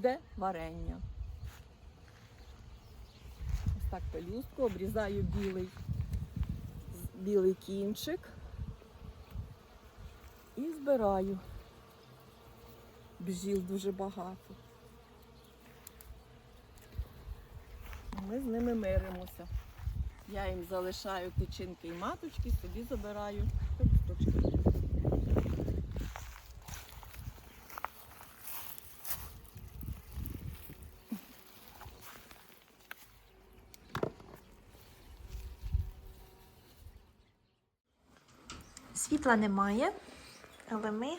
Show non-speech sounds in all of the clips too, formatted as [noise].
буде варення. Ось так пелюстку, обрізаю білий, білий кінчик і збираю. Бжіл дуже багато. Ми з ними миримося. Я їм залишаю тичинки і маточки, собі забираю. Світла немає, але ми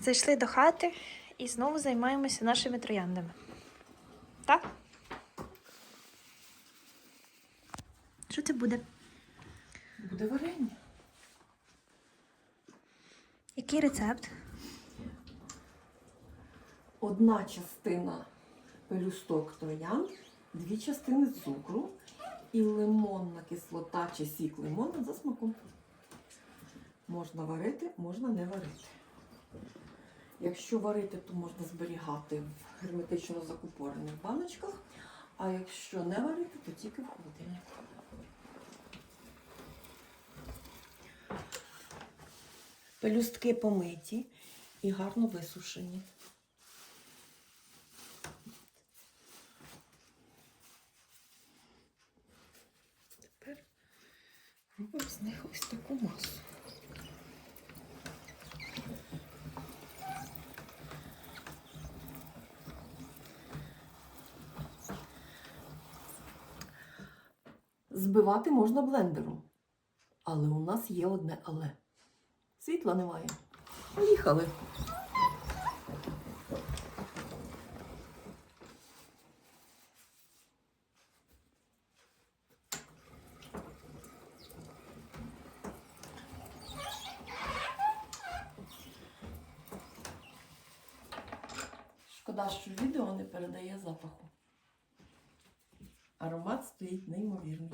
зайшли до хати і знову займаємося нашими трояндами. Так? Що це буде? Буде варення. Який рецепт? Одна частина пелюсток троянд, дві частини цукру і лимонна кислота чи сік лимона за смаком. Можна варити, можна не варити. Якщо варити, то можна зберігати в герметично закупорених баночках, а якщо не варити, то тільки в холодильнику. Пелюстки помиті і гарно висушені. Робимо з них ось таку масу. Збивати можна блендером. Але у нас є одне але. Світла немає. Поїхали. Шкода, що відео не передає запаху. Аромат стоїть неймовірний.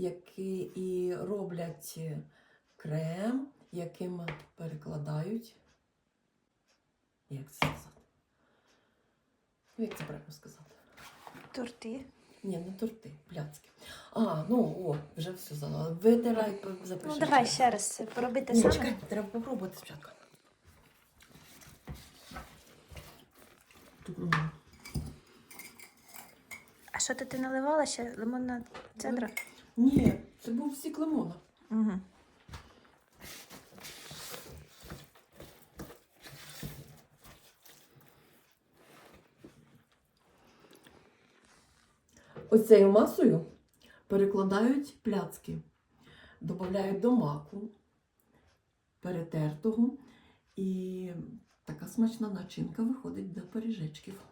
Який і роблять крем, яким перекладають. Як це сказати? Ну, Як це правильно сказати? Торти. Ні, не торти, пляцки. А, ну о, вже все залила. Витирай, запиши. Ну давай ще раз поробити саме. чекай, треба попробувати спочатку. А що то ти наливала ще? Лимонна цедра? Ні, це був сік лимона. Угу. Ось цією масою перекладають пляцки, додають до маку перетертого, і така смачна начинка виходить до пиріжечків.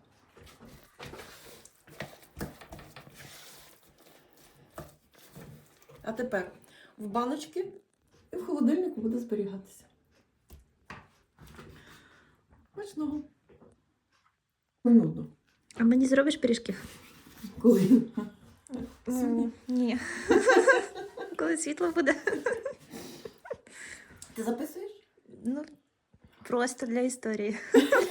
А тепер в баночки і в холодильнику буде зберігатися. Смачного. Нудно. А мені зробиш пиріжків? Коли? М, Ні. [laughs] Коли світло буде. Ти записуєш? Ну, просто для історії. [laughs]